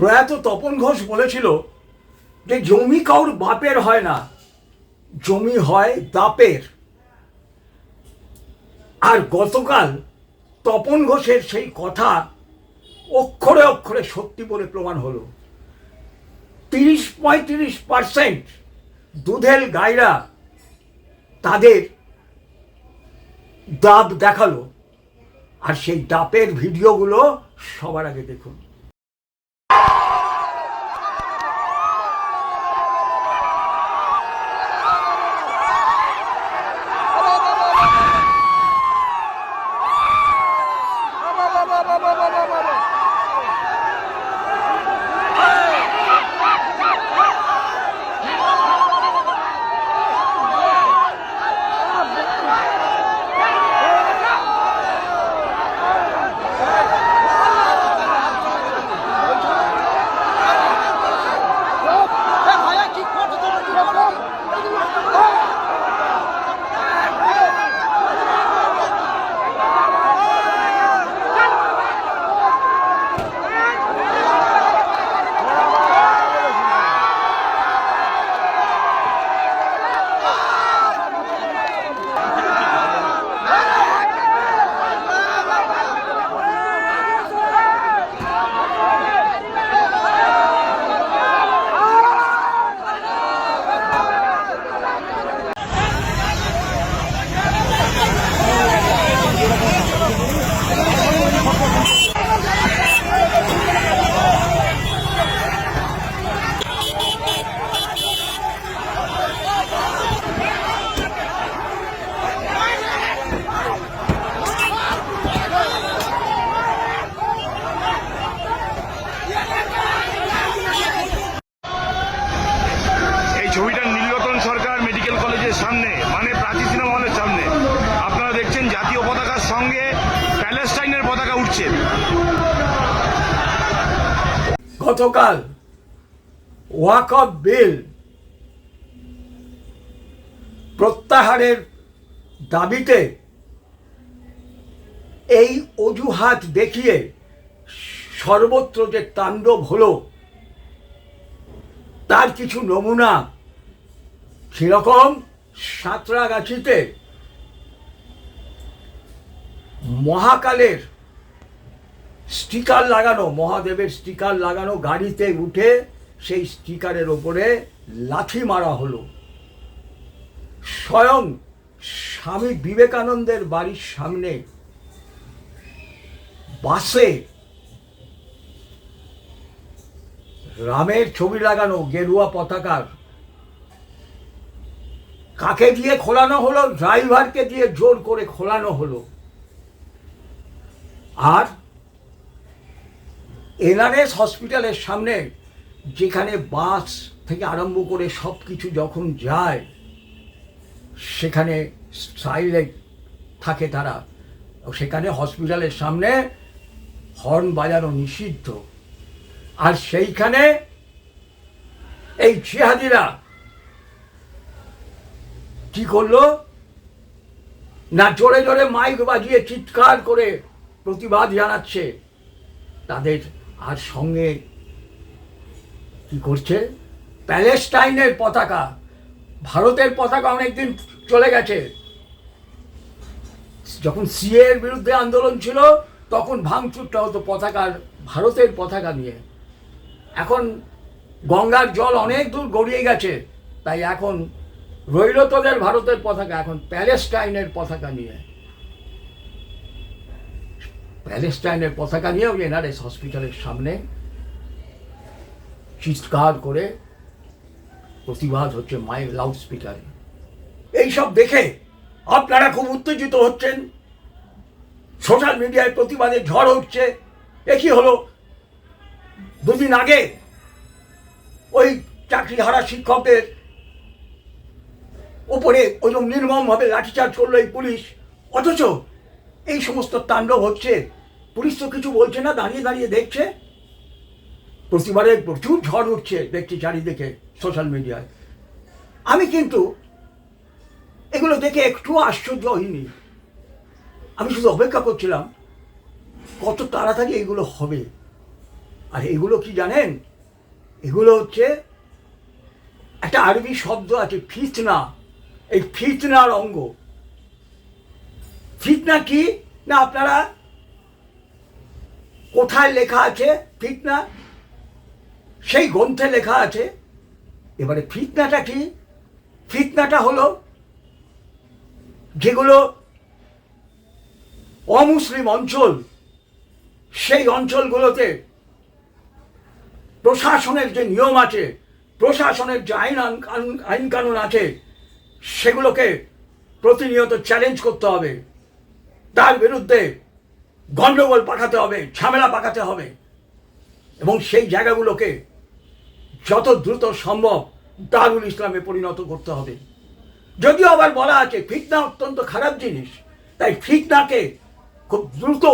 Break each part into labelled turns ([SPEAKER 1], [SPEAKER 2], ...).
[SPEAKER 1] প্রয়াত তপন ঘোষ বলেছিল যে জমি কাউর বাপের হয় না, জমি হয় দাপের। আর গতকাল তপন ঘোষের সেই কথা অক্ষরে অক্ষরে সত্যি বলে প্রমাণ হলো। তিরিশ পঁয়ত্রিশ পার্সেন্ট দুধের গাইরা তাদের দাব দেখাল। আর সেই ডাবের ভিডিওগুলো সবার আগে দেখুন।
[SPEAKER 2] এই
[SPEAKER 1] গতকাল ওয়াক অফ বিল প্রত্যাহারের দাবিতে এই অজুহাত দেখিয়ে সর্বত্র যে তাণ্ডব হলো, তার কিছু নমুনা সেরকম সাঁতরাগাছিতে মহাকালের স্টিকার লাগানো, মহাদেবের স্টিকার লাগানো গাড়িতে উঠে সেই স্টিকারের ওপরে লাথি মারা হলো। স্বয়ং স্বামী বিবেকানন্দের বাড়ির সামনে বাসে রামের ছবি লাগানো গেরুয়া পতাকার। কাকে দিয়ে খোলানো হলো? ড্রাইভারকে দিয়ে জোর করে খোলানো হলো। আর এনআরএস হসপিটালের সামনে যেখানে বাস থেকে আরম্ভ করে সব কিছু যখন যায়, সেখানে সাইলে থাকে তারা। সেখানে হসপিটালের সামনে হর্ন বাজানো নিষিদ্ধ। আর সেইখানে এই জিহাদিরা কি করল? না, জোরে জোরে মাইক বাজিয়ে চিৎকার করে প্রতিবাদ জানাচ্ছে তাদের আর সঙ্গে কি করছে? প্যালেস্টাইনের পতাকা। ভারতের পতাকা অনেকদিন চলে গেছে। যখন সিএ এর বিরুদ্ধে আন্দোলন ছিল, তখন ভাঙচুরটা হতো পতাকার, ভারতের পতাকা নিয়ে। এখন গঙ্গার জল অনেক দূর গড়িয়ে গেছে। তাই এখন রইল তোদের ভারতের পতাকা, এখন প্যালেস্টাইনের পতাকা নিয়ে। প্যালেস্টাইনের পতাকা নিয়েও এনআরএস হসপিটালের সামনে চিৎকার করে প্রতিবাদ হচ্ছে মাইক লাউড স্পিকারে এইসব দেখে আপনারা খুব উত্তেজিত হচ্ছেন। সোশ্যাল মিডিয়ায় প্রতিবাদে ঝড় উঠছে। এ কি হলো? দুদিন আগে ওই চাকরি হারা শিক্ষকদের উপরে ওইরকম নির্মমভাবে লাঠিচার্জ করল এই পুলিশ। অথচ এই সমস্ত তাণ্ডব হচ্ছে। পুলিশ তো কিছু বলছে না, দাঁড়িয়ে দাঁড়িয়ে দেখছে। প্রতিবারে প্রচুর ঝড় উঠছে দেখছি চারিদিকে সোশ্যাল মিডিয়ায় আমি কিন্তু এগুলো দেখে একটু আশ্চর্য হইনি। আমি শুধু অপেক্ষা করছিলাম, কত তাড়াতাড়ি এগুলো হবে। আর এগুলো কি জানেন? এগুলো হচ্ছে একটা আরবি শব্দ আছে, ফিতনা। এই ফিতনার অঙ্গ। ফিতনা কি? না, আপনারা কোথায় লেখা আছে? ফিতনা সেই গ্রন্থে লেখা আছে। এবারে ফিতনাটা কি? ফিতনাটা হলো যেগুলো অমুসলিম অঞ্চল, সেই অঞ্চলগুলোতে প্রশাসনের যে নিয়ম আছে, প্রশাসনের যে আইন আইন কানুন আছে, সেগুলোকে প্রতিনিয়ত চ্যালেঞ্জ করতে হবে। তার বিরুদ্ধে গণ্ডগোল পাঠাতে হবে, ঝামেলা পাঠাতে হবে। এবং সেই জায়গাগুলোকে যত দ্রুত সম্ভব দারুল ইসলামে পরিণত করতে হবে। যদিও আবার বলা আছে, ফিতনা অত্যন্ত খারাপ জিনিস, তাই ফিতনাকে খুব দ্রুত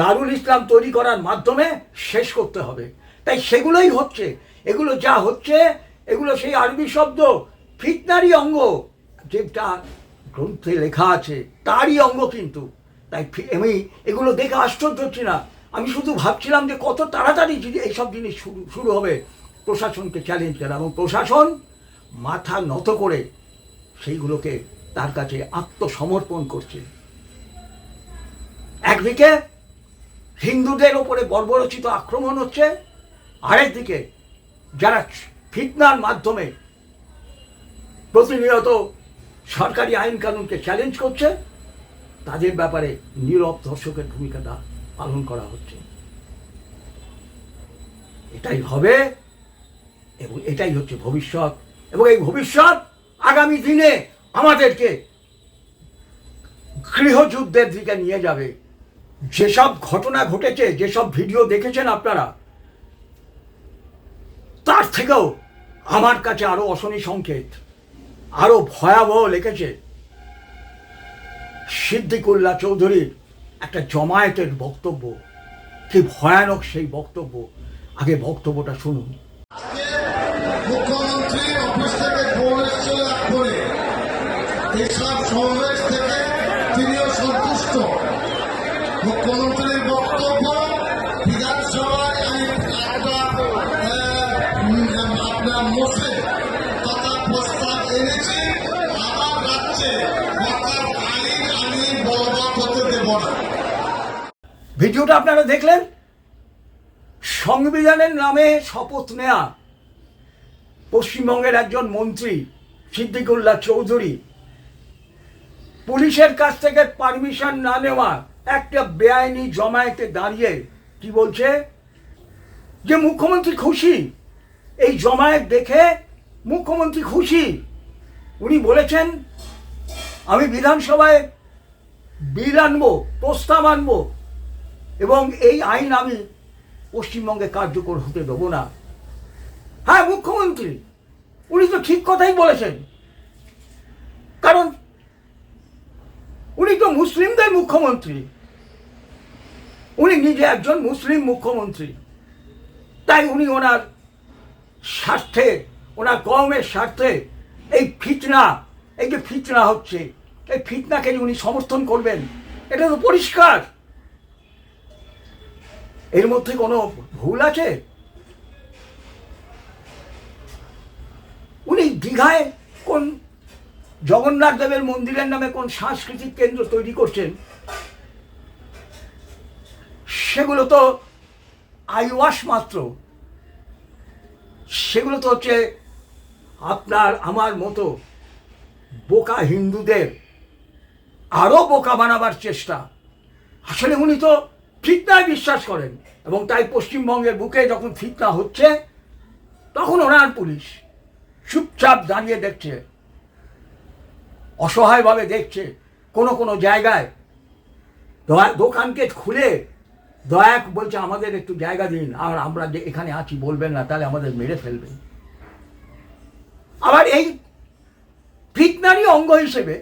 [SPEAKER 1] দারুল ইসলাম তৈরি করার মাধ্যমে শেষ করতে হবে। তাই সেগুলোই হচ্ছে, এগুলো যা হচ্ছে, এগুলো সেই আরবি শব্দ, ফিতনারই অঙ্গ, যেটা গ্রন্থে লেখা আছে, তারই অঙ্গ কিন্তু। তাই আমি এগুলো দেখে আশ্চর্য হচ্ছি না। আমি শুধু ভাবছিলাম যে কত তাড়াতাড়ি এইসব জিনিস শুরু শুরু হবে। প্রশাসনকে চ্যালেঞ্জ করা এবং প্রশাসন মাথা নত করে সেইগুলোকে তার কাছে আত্মসমর্পণ করছে। একদিকে হিন্দুদের ওপরে বর্বরচিত আক্রমণ হচ্ছে, আরেকদিকে যারা ফিতনার মাধ্যমে প্রতিনিয়ত সরকারি আইন কানুনকে চ্যালেঞ্জ করছে, তাদের ব্যাপারে নীরব দর্শকের ভূমিকাটা পালন করা হচ্ছে। এটাই হবে এবং এটাই হচ্ছে ভবিষ্যৎ। এবং এই ভবিষ্যৎ আগামী দিনে আমাদেরকে গৃহযুদ্ধের দিকে নিয়ে যাবে। যেসব ঘটনা ঘটেছে, যেসব ভিডিও দেখেছেন আপনারা, তার থেকেও আমার কাছে আরও অশনি সংকেত। আরও ভয়াবহ লিখেছে। সিদ্দিকুল্লাহ চৌধুরীর একটা জমায়েতের বক্তব্য। কি ভয়ানক সেই বক্তব্য। আগে বক্তব্যটা শুনুন।
[SPEAKER 3] মুখ্যমন্ত্রীর বক্তব্য বিধানসভায় আপনার
[SPEAKER 1] ভিডিওটা আপনারা দেখলেন? সংবিধানের নামে শপথ নেয়া পশ্চিমবঙ্গের একজন মন্ত্রী, সিদ্দিকুল্লাহ চৌধুরী। পুলিশের কাছ থেকে পারমিশন না নেওয়া একটা বেআইনি জমায়েতে দাঁড়িয়ে কি বলছে? যে মুখ্যমন্ত্রী খুশি। এই জমায়েত দেখে মুখ্যমন্ত্রী খুশি। উনি বলেছেন আমি বিধানসভায় বিল আনব, প্রস্তাব আনব, এবং এই আইন আমি পশ্চিমবঙ্গে কার্যকর হতে দেবো না। হ্যাঁ মুখ্যমন্ত্রী, উনি তো ঠিক কথাই বলেছেন। কারণ উনি তো মুসলিমদের মুখ্যমন্ত্রী। উনি নিজে একজন মুসলিম মুখ্যমন্ত্রী। তাই উনি ওনার স্বার্থে, ওনার কমের স্বার্থে এই ফিতনা, এই যে ফিতনা হচ্ছে এই ফিতনাকে উনি সমর্থন করবেন, এটা তো পরিষ্কার। এর মধ্যে কোনো ভুল আছে? উনি দীঘায় কোন জগন্নাথ দেবের মন্দিরের নামে কোন সাংস্কৃতিক কেন্দ্র তৈরি করছেন, সেগুলো তো আইওয়াস মাত্র। সেগুলো তো হচ্ছে আপনার, আমার মতো বোকা হিন্দুদের আরও বোকা বানাবার চেষ্টা। আসলে উনি তো ফিতনায় বিশ্বাস করেন এবং তাই পশ্চিমবঙ্গের বুকে যখন ফিতনা হচ্ছে, তখন ওনার পুলিশ চুপচাপ দাঁড়িয়ে দেখছে, অসহায়ভাবে দেখছে, কোনো কোনো জায়গায় দোকানকে খুলে দয়া বলছে, আমাদের একটু জায়গা দিন, আর আমরা যে এখানে আছি, বলবেন না, তাহলে আমাদের মেরে ফেলবেন। আবার এই ফিতনারই অঙ্গ হিসেবে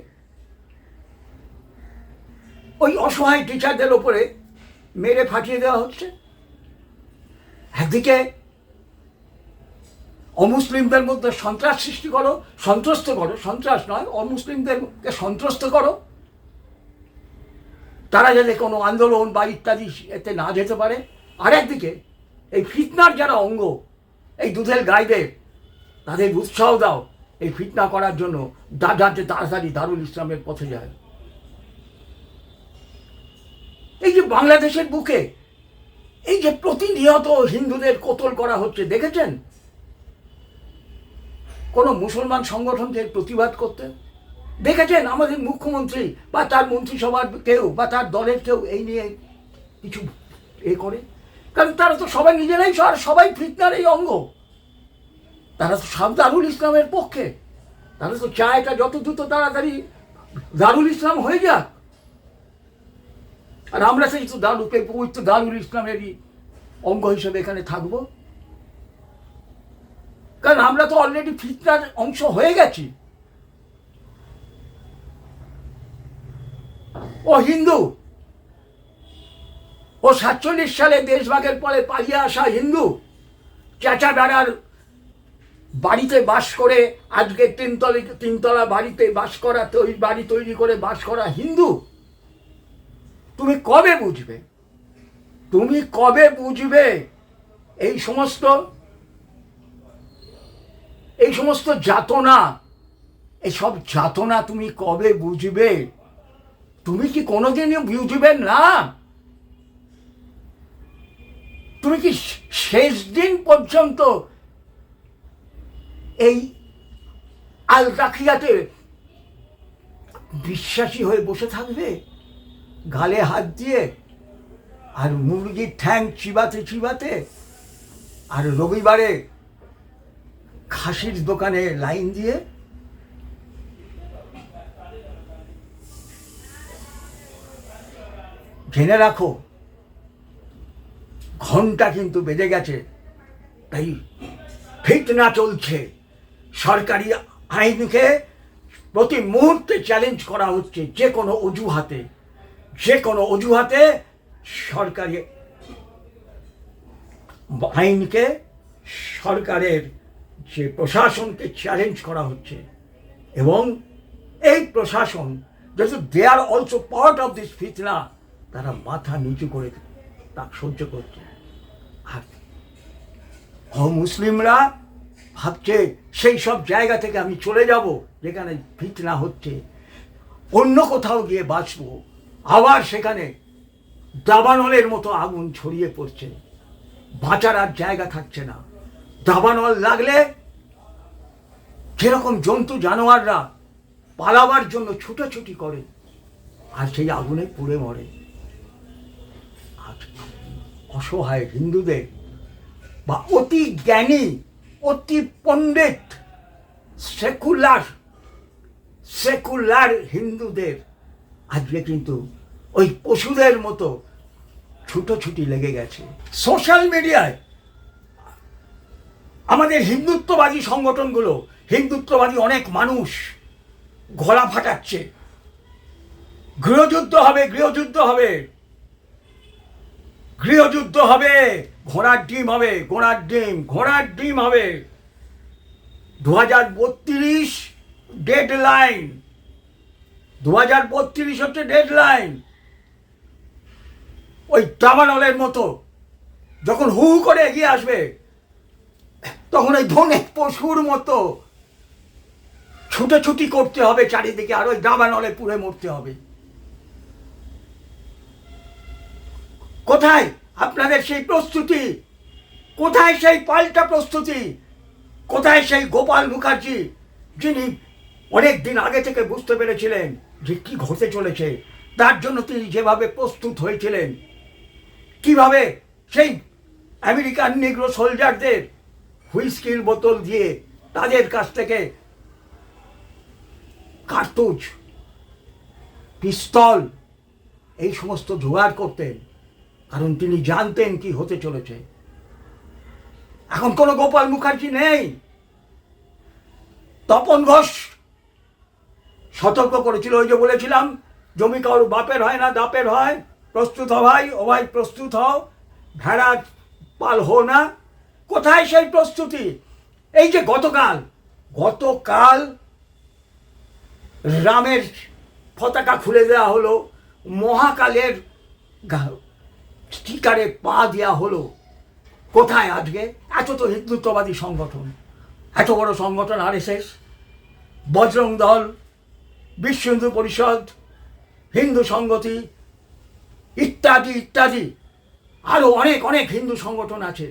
[SPEAKER 1] ওই অসহায় টিচারদের ওপরে মেরে ফাটিয়ে দেওয়া হচ্ছে। একদিকে অমুসলিমদের মধ্যে সন্ত্রাস সৃষ্টি করো, সন্ত্রস্ত করো, সন্ত্রাস নয়, অমুসলিমদেরকে সন্ত্রস্ত করো। তারা যাতে কোনো আন্দোলন বা ইত্যাদি এতে না যেতে পারে। আর একদিকে এই ফিতনার যারা অঙ্গ, এই দুধের গাইদের তাদের উৎসাহ দাও এই ফিতনা করার জন্য যাতে তাড়াতাড়ি দারুল ইসলামের পথে যায়। এই যে বাংলাদেশের বুকে, এই যে প্রতিনিয়ত হিন্দুদের কোতল করা হচ্ছে, দেখেছেন? কোনো মুসলমান সংগঠনকে প্রতিবাদ করতে, দেখেছেন? আমাদের মুখ্যমন্ত্রী বা তার মন্ত্রিসভার কেউ বা তার দলের কেউ এই নিয়ে কিছু এ করে? কারণ তারা তো সবাই নিজেরাই আর সবাই ফিতনার এই অঙ্গ। তারা তো সব দারুল ইসলামের পক্ষে। তারা তো চায় এটা যত দ্রুত তাড়াতাড়ি দারুল ইসলাম হয়ে যাক। আর আমরা সেই তো দারুল পবিত্র দারুল ইসলামেরই অঙ্গ হিসেবে এখানে থাকব। কারণ আমরা তো অলরেডি ফিতনার অংশ হয়ে গেছি। ও হিন্দু, ও সাতচল্লিশ সালে দেশভাগের পরে পালিয়ে আসা হিন্দু, চাচা বেড়ার বাড়িতে বাস করে, আজকে তিনতলা তিনতলা বাড়িতে বাস করা, তৈরি, বাড়ি তৈরি করে বাস করা হিন্দু। তুমি কবে বুঝবে? তুমি কবে বুঝবে এই সমস্ত এই সমস্ত যাতনা? এসব যাতনা তুমি কবে বুঝবে? তুমি কি কোনোদিনই বুঝবে না? তুমি কি শেষ দিন পর্যন্ত এই আল রাখিয়াতে বিশ্বাসী হয়ে বসে থাকবে? গালে হাত দিয়ে, আর মুরগির ঠ্যাং চিবাতে চিবাতে, আর রবিবারে খাসির দোকানে লাইন দিয়ে, জেনে রাখো, ঘণ্টা কিন্তু বেজে গেছে, তাই ফিতনা চলছে। সরকারি আইনকে প্রতি মুহূর্তে চ্যালেঞ্জ করা হচ্ছে যে কোনো অজুহাতে। যে কোনো অজুহাতে সরকারি আইনকে সরকারের যে প্রশাসনকে চ্যালেঞ্জ করা হচ্ছে এবং এই প্রশাসন যেহেতু they are also part of this ফিতনা তারা মাথা নিচু করে তা সহ্য করছে। আর মুসলিমরা ভাবছে, সেই সব জায়গা থেকে আমি চলে যাব যেখানে ফিতনা হচ্ছে। অন্য কোথাও গিয়ে বাঁচবো। আবার সেখানে দাবানলের মতো আগুন ছড়িয়ে পড়ছে। বাঁচার আর জায়গা থাকছে না। দাবানল লাগলে যেরকম জন্তু জানোয়াররা পালাবার জন্য ছুটোছুটি করে, আর সেই আগুনে পুড়ে মরে। অসহায় হিন্দুদের বা অতি জ্ঞানী, অতি পণ্ডিত, সেকুলার সেকুলার হিন্দুদের আজকে কিন্তু ওই পশুদের মতো ছুটোছুটি লেগে গেছে। সোশ্যাল মিডিয়ায় আমাদের হিন্দুত্ববাদী সংগঠনগুলো, হিন্দুত্ববাদী অনেক মানুষ গলা ফাটাচ্ছে। গৃহযুদ্ধ হবে গৃহযুদ্ধ হবে। গৃহযুদ্ধ হবে, ঘোড়ার ডিম হবে, ঘোড়ার ডিম ঘোড়ার ডিম হবে। দু হাজার বত্রিশ ডেড লাইন দু হাজার বত্রিশ হচ্ছে ডেড লাইন ওই দাবানলের মতো। যখন হু হু করে এগিয়ে আসবে, তখন ওই ধনে পশুর মতো ছুটোছুটি করতে হবে চারিদিকে, আর ওই দাবানলে পুড়ে মরতে হবে। কোথায় আপনাদের সেই প্রস্তুতি? কোথায় সেই পাল্টা প্রস্তুতি? কোথায় সেই গোপাল মুখার্জি, যিনি অনেক দিন আগে থেকে বুঝতে পেরেছিলেন যে কি ঘটে চলেছে, তার জন্য তিনি যেভাবে প্রস্তুত হয়েছিলেন কীভাবে? সেই আমেরিকান নিগ্রো সোলজারদের হুইস্কির বোতল দিয়ে তাদের কাছ থেকে কার্তুজ, পিস্তল, এই সমস্ত জোগাড় করতেন। কারণ তিনি জানতেন কি হতে চলেছে। এখন কোনো গোপাল মুখার্জি নেই। তপন ঘোষ সতর্ক করেছিল, ওই যে বলেছিলাম, জমি কারোর বাপের হয় না, দাপের হয়। প্রস্তুত ভাই ভাই প্রস্তুত হও। ভেড়া পাল হো না। কোথায় সেই প্রস্তুতি? এই যে গতকাল গতকাল রামের পতাকা খুলে দেওয়া হলো, মহাকালের স্টিকারে পা দেওয়া হলো। কোথায় আজকে? এত তো হিন্দুত্ববাদী সংগঠন, এত বড় সংগঠন আর আরএসএস, বজরং দল, বিশ্ব হিন্দু পরিষদ, হিন্দু সংগতি ইত্যাদি ইত্যাদি। আরও অনেক অনেক হিন্দু সংগঠন আছে।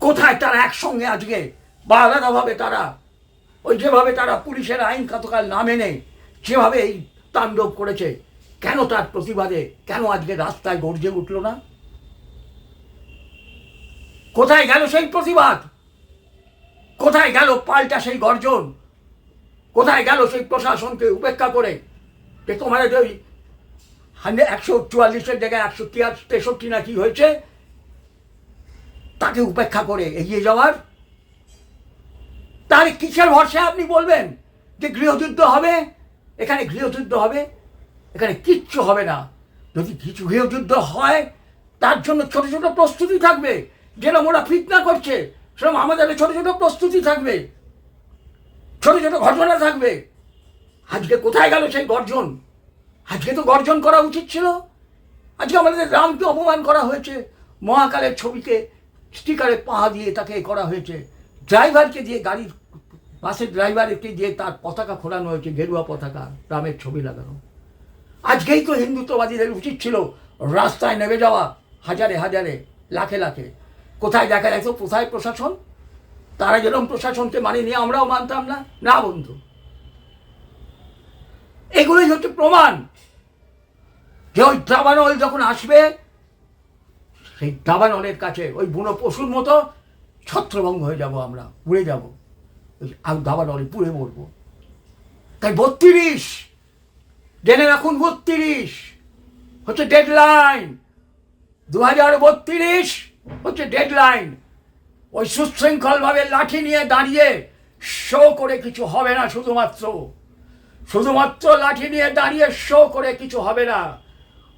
[SPEAKER 1] কোথায় তারা একসঙ্গে আজকে বা আলাদাভাবে তারা, ওই যেভাবে তারা পুলিশের আইন কতকাল না মেনে যেভাবে এই তাণ্ডব করেছে, কেন তার প্রতিবাদে, কেন আজকে রাস্তায় গর্জে উঠল না? কোথায় গেল সেই প্রতিবাদ? কোথায় গেল পাল্টা সেই গর্জন? কোথায় গেল সেই প্রশাসনকে উপেক্ষা করে যে তোমার ওই একশো চুয়াল্লিশের জায়গায় একশো তেষট্টি না কি হয়েছে? তাকে উপেক্ষা করে এগিয়ে যাওয়ার। তাহলে কিসের ভরসায় আপনি বলবেন? যে গৃহযুদ্ধ হবে? এখানে গৃহযুদ্ধ হবে? এখানে কিচ্ছু হবে না। যদি কিছু গৃহযুদ্ধ হয়, তার জন্য ছোট ছোট প্রস্তুতি থাকবে। যেরকম ওরা ফিতনা করছে, সেরকম আমাদের ছোট ছোট প্রস্তুতি থাকবে। ছোট ছোট ঘটনা থাকবে। আজকে কোথায় গেল সেই গর্জন? আজকে তো গর্জন করা উচিত ছিল। আজকে আমাদের রামকে অপমান করা হয়েছে। মহাকালের ছবিকে, স্টিকারে পাহা দিয়ে তাকে করা হয়েছে। ড্রাইভারকে দিয়ে গাড়ির বাসের ড্রাইভারকে দিয়ে তার পতাকা খোলানো হয়েছে গেরুয়া পতাকা, রামের ছবি লাগানো। আজকেই তো হিন্দুত্ববাদীদের উচিত ছিল রাস্তায় নেমে যাওয়া, হাজারে হাজারে, লাখে লাখে। কোথায় দেখা যেত কোথায় প্রশাসন? তারা যেরকম প্রশাসনকে মানিয়ে আমরাও মানতাম না। না বন্ধু। এগুলোই হচ্ছে প্রমাণ। যে ওই দাবানল যখন আসবে, সেই দাবানলের কাছে ওই বুনো পশুর মতো ছত্রভঙ্গ হয়ে যাব আমরা, উড়ে যাব। আর দাবানলে পুড়ে মরবো। তাই বত্রিশ, জেনে রাখুন বত্রিশ, হচ্ছে ডেডলাইন। দু হাজার বত্রিশ হচ্ছে ডেডলাইন। ওই সুশৃঙ্খলভাবে লাঠি নিয়ে দাঁড়িয়ে শো করে কিছু হবে না শুধুমাত্র। শুধুমাত্র লাঠি নিয়ে দাঁড়িয়ে শো করে কিছু হবে না।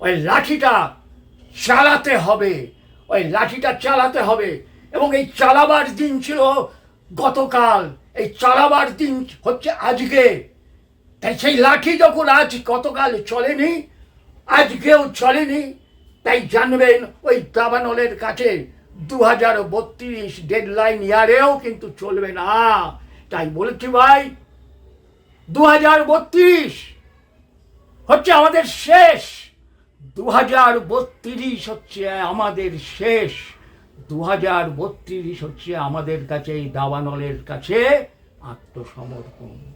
[SPEAKER 1] ওই লাঠিটা চালাতে হবে। ওই লাঠিটা চালাতে হবে। এবং এই চালাবার দিন ছিল গতকাল। এই চালাবার দিন হচ্ছে আজকে। তাই সেই লাঠি যখন আজ গতকাল চলেনি, আজকেও চলেনি, তাই জানবেন ওই দাবানলের কাছে দু হাজার বত্রিশ ডেডলাইন ইয়ারেও কিন্তু চলবে না। তাই বলেছি ভাই দু হাজার বত্রিশ হচ্ছে আমাদের শেষ। দু হাজার বত্রিশ হচ্ছে আমাদের শেষ। দু হাজার বত্রিশ হচ্ছে আমাদের কাছে এই দাবানলের কাছে আত্মসমর্পণ।